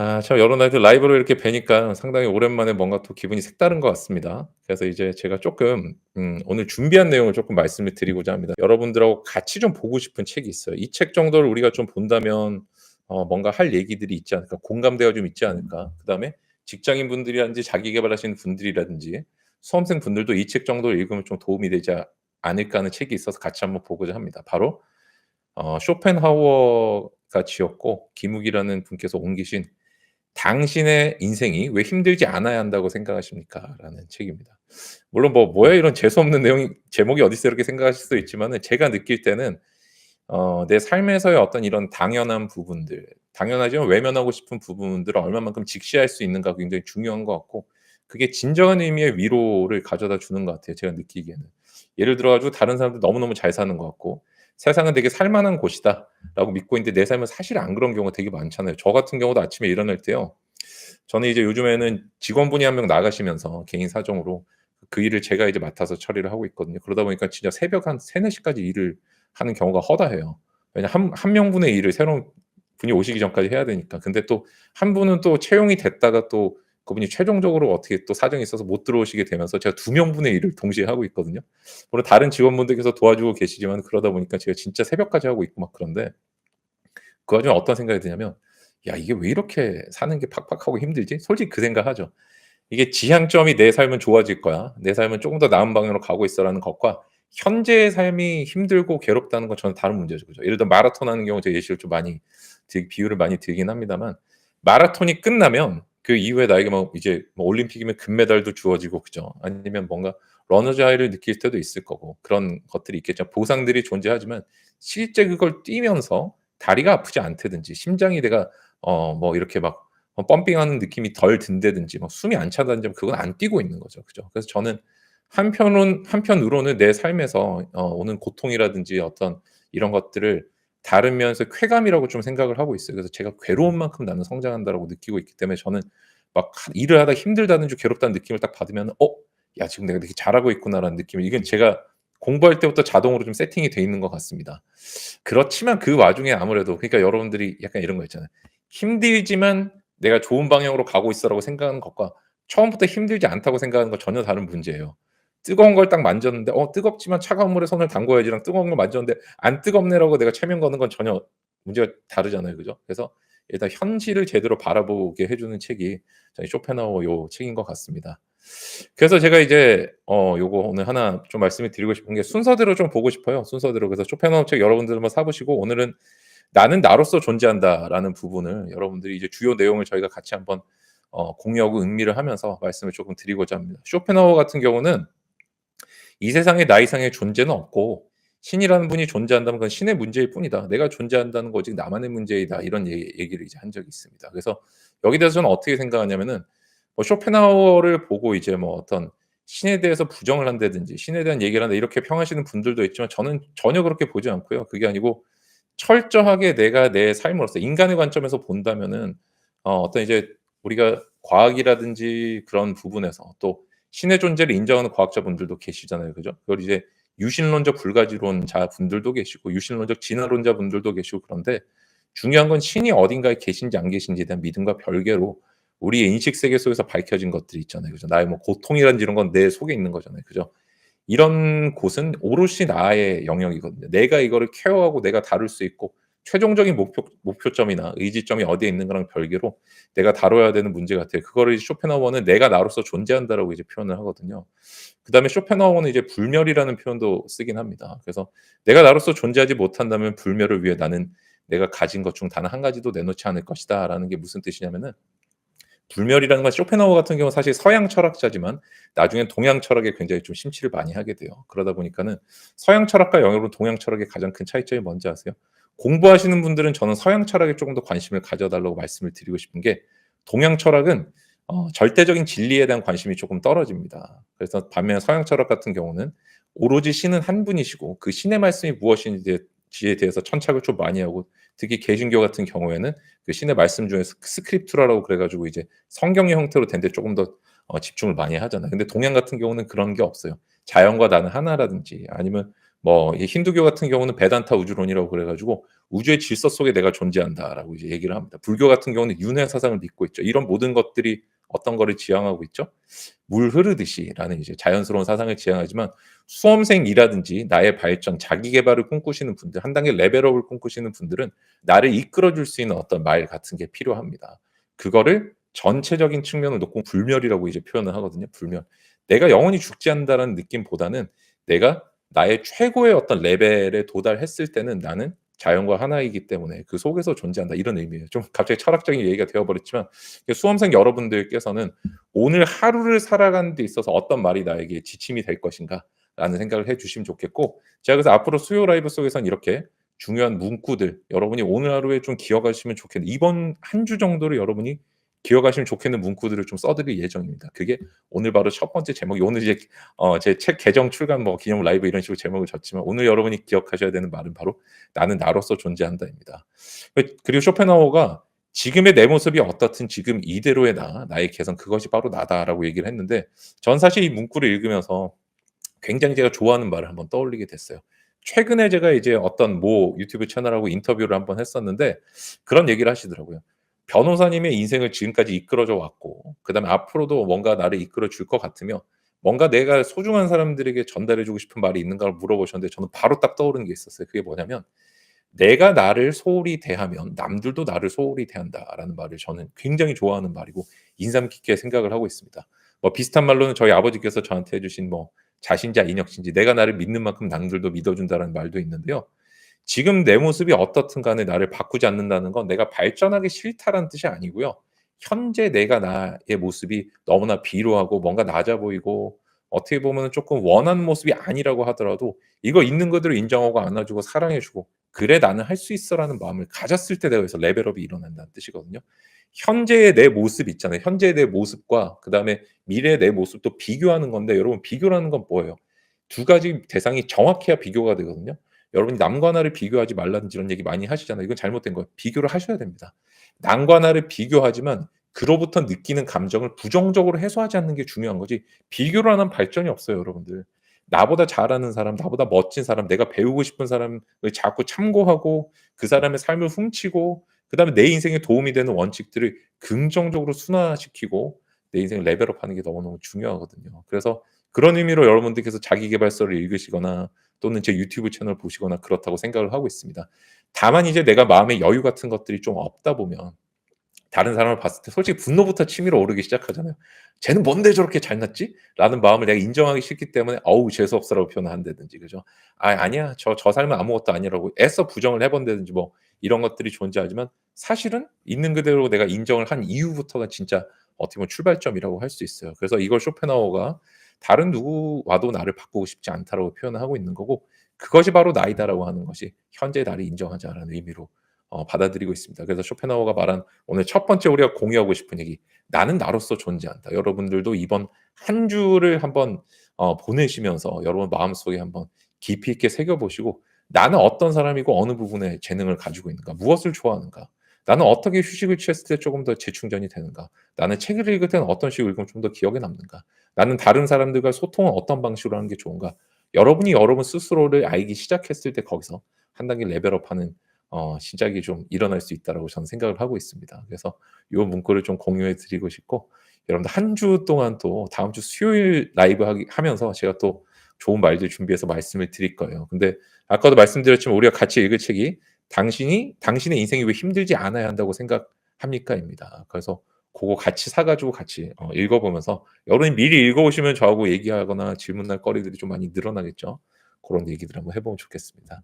아 참 여러 나이들 라이브로 이렇게 뵈니까 상당히 오랜만에 뭔가 또 기분이 색다른 것 같습니다. 그래서 이제 제가 쪼끔 음 오늘 준비한 내용을 쪼끔 말씀을 드리고자 합니다. 여러분들하고 같이 좀 보고 싶은 책이 있어요. 이 책 정도를 우리가 좀 본다면 어 뭔가 할 얘기들이 있지 않을까, 공감대가 좀 있지 않을까. 그다음에 직장인분들이라든지 자기 계발하시는 분들이라든지 수험생분들도 이 책 정도를 읽으면 좀 도움이 되지 아 않을까 하는 책이 있어서 같이 한번 보고자 합니다. 바로 어 쇼펜하우어가 지었고 김욱이라는 분께서 옮기신 " 당신의 인생이 왜 힘들지 않아야 한다고 생각하십니까?"라는 책입니다. 물론 뭐 '뭐야 이런 재수 없는 내용이 제목이 어딨어.' 이렇게 생각하실 수도 있지만은 제가 느낄 때는 어 내 삶에서의 어떤 이런 당연한 부분들, 당연하지만 외면하고 싶은 부분들을 얼마만큼 직시할 수 있는가가 굉장히 중요한 것 같고 그게 진정한 의미의 위로를 가져다 주는 것 같아요, 제가 느끼기에는. 예를 들어 가지고 다른 사람들 너무너무 잘 사는 것 같고 ' 세상은 되게 살 만한 곳이다.'라고 믿고 있는데 내 삶은 사실 안 그런 경우가 되게 많잖아요. 저 같은 경우도 아침에 일어날 때요. 저는 이제 요즘에는 직원분이 1명 나가시면서 개인 사정으로 그 일을 제가 이제 맡아서 처리를 하고 있거든요. 그러다 보니까 진짜 새벽 한 3-4 시까지 일을 하는 경우가 허다해요. 왜냐 한 한 명분의 일을 새로운 분이 오시기 전까지 해야 되니까. 근데 또 한 분은 또 채용이 됐다가 또 그분이 최종적으로 어떻게 또 사정이 있어서 못 들어오시게 되면서 제가 2 명분의 일을 동시에 하고 있거든요. 물론 다른 직원분들께서 도와주고 계시지만 그러다 보니까 제가 진짜 새벽까지 하고 있고 막 그런데 그 와중에 어떤 생각이 드냐면 '야 이게 왜 이렇게 사는 게 팍팍하고 힘들지?' 솔직히 그 생각하죠. 이게 '지향점이 내 삶은 좋아질 거야. 내 삶은 쪼금 더 나은 방향으로 가고 있어.'라는 것과 현재의 삶이 힘들고 괴롭다는 건 저는 다른 문제죠. 그죠? 예를 들어 마라톤 하는 경우 제가 예시를 좀 많이 드 비유를 많이 들긴 합니다만 마라톤이 끝나면 그 이후에 나에게 뭐 이제 뭐 올림픽이면 금메달도 주어지고 그죠? 아니면 뭔가 러너즈 하이를 느낄 때도 있을 거고 그런 것들이 있겠죠. 보상들이 존재하지만 실제 그걸 뛰면서 다리가 아프지 않다든지 심장이 내가 어 뭐 이렇게 막어 펌핑하는 느낌이 덜 든다든지 뭐 숨이 안 차다든지 그건 안 뛰고 있는 거죠. 그죠? 그래서 저는 한편은 한편으로는 내 삶에서 어 오는 고통이라든지 어떤 이런 것들을 다른 면에서 쾌감이라고 좀 생각을 하고 있어요. 그래서 제가 '괴로운 만큼 나는 성장한다.'라고 느끼고 있기 때문에 저는 막하 일을 하다가 힘들다는 줄 괴롭다는 느낌을 딱 받으면은 '어 야 지금 내가 되게 잘하고 있구나.'라는 느낌을 이건 제가 공부할 때부터 자동으로 좀 세팅이 돼 있는 것 같습니다. 그렇지만 그 와중에 아무래도 그러니까 여러분들이 약간 이런 거 있잖아요. '힘들지만 내가 좋은 방향으로 가고 있어.'라고 생각하는 것과 처음부터 힘들지 않다고 생각하는 건 전혀 다른 문제예요. 뜨거운 걸 딱 만졌는데 '어 뜨겁지만 차가운 물에 손을 담궈야지.'랑 뜨거운 걸 만졌는데 '안 뜨겁네.'라고 내가 체면 거는 건 전혀 문제가 다르잖아요. 그죠? 그래서 일단 현실을 제대로 바라보게 해 주는 책이 저희 쇼펜하우어 요 책인 것 같습니다. 그래서 제가 이제 어 요거 오늘 하나 좀 말씀을 드리고 싶은 게 순서대로 좀 보고 싶어요, 순서대로. 그래서 쇼펜하우어 책 여러분들 한번 사 보시고 오늘은 '나는 나로서 존재한다.'라는 부분을 여러분들이 이제 주요 내용을 저희가 같이 한번 어 공유하고 음미를 하면서 말씀을 쪼금 드리고자 합니다. 쇼펜하우어 같은 경우는 " 이 세상에 나 이상의 존재는 없고 신이라는 분이 존재한다면 그건 신의 문제일 뿐이다. 내가 존재한다는 거 오직 나만의 문제이다." 이런 얘 얘기를 이제 한 적이 있습니다. 그래서 여기에 대해서 저는 어떻게 생각하냐면은 뭐 쇼펜하우어를 보고 이제 뭐 어떤 신에 대해서 부정을 한다든지 신에 대한 얘기를 한다 이렇게 평하시는 분들도 있지만 저는 전혀 그렇게 보지 않고요. 그게 아니고 철저하게 내가 내 삶으로서 인간의 관점에서 본다면은 어 어떤 이제 우리가 과학이라든지 그런 부분에서 또 신의 존재를 인정하는 과학자분들도 계시잖아요. 그죠? 그걸 이제 유신론적 불가지론자 분들도 계시고 유신론적 진화론자 분들도 계시고 그런데 중요한 건 신이 어딘가에 계신지 안 계신지에 대한 믿음과 별개로 우리의 인식 세계 속에서 밝혀진 것들이 있잖아요. 그죠? 나의 뭐 고통이라든지 이런 건 내 속에 있는 거잖아요. 그죠? 이런 곳은 오롯이 나의 영역이거든요. 내가 이거를 케어하고 내가 다룰 수 있고 최종적인 목표 목표점이나 의지점이 어디에 있는 거랑 별개로 내가 다뤄야 되는 문제 같아요. 그거를 이제 쇼펜하우어는 "내가 나로서 존재한다."라고 이제 표현을 하거든요. 그 다음에 쇼펜하우어는 이제 불멸이라는 표현도 쓰긴 합니다. 그래서 "내가 나로서 존재하지 못한다면 불멸을 위해 나는 내가 가진 것 중단1 가지도 내놓지 않을 것이다."라는 게 무슨 뜻이냐면은 불멸이라는 건 쇼펜하우어 같은 경우는 사실 서양 철학자지만 나중엔 동양 철학에 굉장히 좀 심취를 많이 하게 돼요. 그러다 보니까는 서양 철학과 영어로 동양 철학의 가장 큰 차이점이 뭔지 아세요? 공부하시는 분들은 저는 서양 철학에 쪼금 더 관심을 가져 달라고 말씀을 드리고 싶은 게 동양 철학은 어 절대적인 진리에 대한 관심이 쪼끔 떨어집니다. 그래서 반면에 서양 철학 같은 경우는 오로지 신은 1 분이시고 그 신의 말씀이 무엇인지에 지에 대해서 천착을 좀 많이 하고 특히 개신교 같은 경우에는 그 신의 말씀 중에서 스크립투라라고 그래 가지고 이제 성경의 형태로 된데 쪼금 더 어 집중을 많이 하잖아요. 근데 동양 같은 경우는 그런 게 없어요. 자연과 나는 하나라든지 아니면 뭐이 힌두교 같은 경우는 베단타 우주론이라고 그래 가지고 "우주의 질서 속에 내가 존재한다."라고 이제 얘기를 합니다. 불교 같은 경우는 윤회 사상을 믿고 있죠. 이런 모든 것들이 어떤 거를 지향하고 있죠? "물 흐르듯이."라는 이제 자연스러운 사상을 지향하지만 수험생이라든지 나의 발전, 자기 계발을 꿈꾸시는 분들, 한 단계 레벨업을 꿈꾸시는 분들은 나를 이끌어 줄 수 있는 어떤 말 같은 게 필요합니다. 그거를 전체적인 측면을 놓고 불멸이라고 이제 표현을 하거든요. 불멸. 내가 영원히 죽지 않는다라는 느낌보다는 내가 나의 최고의 어떤 레벨에 도달했을 때는 나는 자연과 하나이기 때문에 그 속에서 존재한다 이런 의미예요. 좀 갑자기 철학적인 얘기가 되어 버렸지만 수험생 여러분들께서는 '오늘 하루를 살아가는 데 있어서 어떤 말이 나에게 지침이 될 것인가.'라는 생각을 해 주시면 좋겠고 제가 그래서 앞으로 수요 라이브 속에서는 이렇게 중요한 문구들 여러분이 오늘 하루에 좀 기억하시면 좋겠는 이번 한 주 정도를 여러분이 기억하시면 좋겠는 문구들을 좀 써 드릴 예정입니다. 그게 오늘 바로 첫 번째 제목이 오늘 이제 어 제 책 개정 출간 뭐 기념 라이브 이런 식으로 제목을 졌지만 오늘 여러분이 기억하셔야 되는 말은 바로 '나는 나로서 존재한다.'입니다. 그 그리고 쇼펜하우어가 "지금의 내 모습이 어떻든 지금 이대로의 나, 나의 개성 그것이 바로 나다."라고 얘기를 했는데 전 사실 이 문구를 읽으면서 굉장히 제가 좋아하는 말을 한번 떠올리게 됐어요. 최근에 제가 이제 어떤 모 유튜브 채널하고 인터뷰를 한번 했었는데 그런 얘기를 하시더라고요. 변호사님의 인생을 지금까지 이끌어 줘 왔고 그다음에 앞으로도 뭔가 나를 이끌어 줄 것 같으며 뭔가 내가 소중한 사람들에게 전달해 주고 싶은 말이 있는가를 물어보셨는데 저는 바로 딱 떠오르는 게 있었어요. 그게 뭐냐면 "내가 나를 소홀히 대하면 남들도 나를 소홀히 대한다."라는 말을 저는 굉장히 좋아하는 말이고 인상 깊게 생각을 하고 있습니다. 뭐 비슷한 말로는 저희 아버지께서 저한테 해 주신 뭐 "자신자 인역신지 내가 나를 믿는 만큼 남들도 믿어 준다."라는 말도 있는데요. 지금 내 모습이 어떻든 간에 나를 바꾸지 않는다는 건 내가 발전하기 싫다라는 뜻이 아니고요. 현재 내가 나의 모습이 너무나 비루하고 뭔가 낮아 보이고 어떻게 보면은 쪼끔 원하는 모습이 아니라고 하더라도 이거 있는 그대로 인정하고 안아 주고 사랑해 주고 '그래 나는 할 수 있어.'라는 마음을 가졌을 때 내가 여기서 레벨업이 일어난다는 뜻이거든요. 현재의 내 모습 있잖아요. 현재의 내 모습과 그 다음에 미래의 내 모습도 비교하는 건데 여러분 비교라는 건 뭐예요? 두 가지 대상이 정확해야 비교가 되거든요. 여러분이 남과 나를 비교하지 말라든지 이런 얘기 많이 하시잖아요. 이건 잘못된 거예요. 비교를 하셔야 됩니다. 남과 나를 비교하지만 그로부터 느끼는 감정을 부정적으로 해소하지 않는 게 중요한 거지 비교를 하는 발전이 없어요 여러분들. 나보다 잘하는 사람, 나보다 멋진 사람, 내가 배우고 싶은 사람을 자꾸 참고하고 그 사람의 삶을 훔치고 그다음에 내 인생에 도움이 되는 원칙들을 긍정적으로 순화시키고 내 인생을 레벨업하는 게 너무너무 중요하거든요. 그래서 그런 의미로 여러분들께서 자기 계발서를 읽으시거나 또는 제 유튜브 채널 보시거나 그렇다고 생각을 하고 있습니다. 다만 이제 내가 마음의 여유 같은 것들이 좀 없다 보면 다른 사람을 봤을 때 솔직히 분노부터 치밀어 오르기 시작하잖아요. '쟤는 뭔데 저렇게 잘났지?'라는 마음을 내가 인정하기 싫기 때문에 "어우 재수 없어."라고 표현을 한다든지 그죠. "아 아니야. 저 저 삶은 아무것도 아니라."고 애써 부정을 해 본다든지 뭐 이런 것들이 존재하지만 사실은 있는 그대로 내가 인정을 한 이후부터가 진짜 어떻게 보면 출발점이라고 할 수 있어요. 그래서 이걸 쇼펜하우어가 " 다른 누구와도 나를 바꾸고 싶지 않다."라고 표현을 하고 있는 거고 "그것이 바로 나이다."라고 하는 것이 "현재의 나를 인정하자."라는 의미로 어 받아들이고 있습니다. 그래서 쇼펜하우어가 말한 오늘 첫 번째 우리가 공유하고 싶은 얘기 '나는 나로서 존재한다.' 여러분들도 이번 한 주를 한번 어 보내시면서 여러분 마음속에 한번 깊이 있게 새겨 보시고 '나는 어떤 사람이고 어느 부분에 재능을 가지고 있는가? 무엇을 좋아하는가? 나는 어떻게 휴식을 취했을 때 쪼금 더 재충전이 되는가? 나는 책을 읽을 때는 어떤 식으로 읽으면 좀 더 기억에 남는가? 나는 다른 사람들과 소통은 어떤 방식으로 하는 게 좋은가?' 여러분이 여러분 스스로를 알기 시작했을 때 거기서 한 단계 레벨업하는 어 시작이 좀 일어날 수 있다라고 저는 생각을 하고 있습니다. 그래서 요 문구를 좀 공유해 드리고 싶고 여러분들 한 주 동안 또 다음 주 수요일 라이브 하기 하면서 제가 또 좋은 말들 준비해서 말씀을 드릴 거예요. 근데 아까도 말씀드렸지만 우리가 같이 읽을 책이 " 당신이 당신의 인생이 왜 힘들지 않아야 한다고 생각합니까?"입니다. 그래서 고거 같이 사 가지고 같이 어 읽어 보면서 여러분이 미리 읽어 오시면 저하고 얘기하거나 질문할 거리들이 좀 많이 늘어나겠죠. 고런 얘기들 한번 해 보면 좋겠습니다.